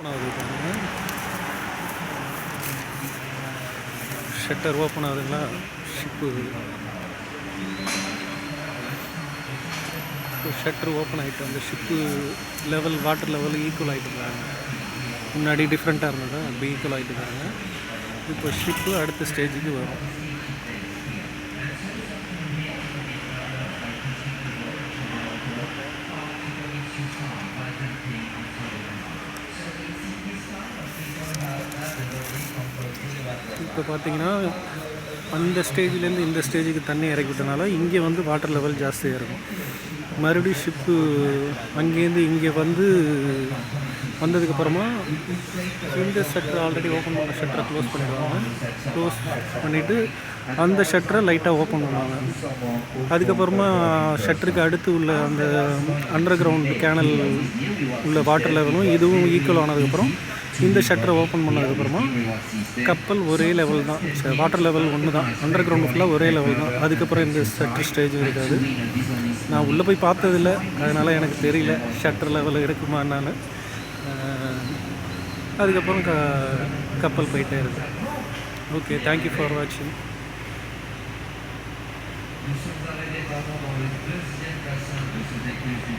Open ஆகுது shutter open ஆகுதுங்களா? Ship shutter open ஆகிட்டு அந்த ship level water level equal ஆகிட்டு இருக்காங்க முன்னாடி டிஃப்ரெண்ட்டாக இருந்தது? அப்படி ஈக்குவல் ஆகிட்டு இருக்காங்க இப்போ ஷிப்பு அடுத்த ஸ்டேஜுக்கு வரும். இப்போ பார்த்தீங்கன்னா அந்த ஸ்டேஜ்லேருந்து இந்த ஸ்டேஜுக்கு தண்ணி இறக்கி விட்டனால இங்கே வந்து வாட்டர் லெவல் ஜாஸ்தியாக இருக்கும். மறுபடியும் ஷிப்பு அங்கேருந்து இங்கே வந்து வந்ததுக்கப்புறமா இந்த ஷட்டர் ஆல்ரெடி ஓப்பன் பண்ண ஷட்டரை க்ளோஸ் பண்ணிடுவாங்க. க்ளோஸ் பண்ணிவிட்டு அந்த ஷட்டரை லைட்டாக ஓப்பன் பண்ணுவாங்க. அதுக்கப்புறமா ஷட்டருக்கு அடுத்து உள்ள அந்த அண்டர் கிரவுண்ட் கேனல் உள்ள வாட்டர் லெவலும் இதுவும் ஈக்குவல் ஆனதுக்கப்புறம் இந்த ஷட்டரை ஓப்பன் பண்ணதுக்கப்புறமா கப்பல் ஒரே லெவல் தான். வாட்டர் லெவல் ஒன்று தான் அண்டர் கிரவுண்ட் ஃபுல்லாக ஒரே லெவல் தான். அதுக்கப்புறம் இந்த ஷட்டர் ஸ்டேஜ் இருக்காது. நான் உள்ளே போய் பார்த்ததில்ல. அதனால் எனக்கு தெரியல ஷட்டர் லெவல் இருக்குமா என்னன்னு. அதுக்கப்புறம் க கப்பல் போயிட்டே இருக்கு. ஓகே தேங்க்யூ ஃபார் வாட்சிங் Nous sommes arrivés avant le deuxième passage de cette.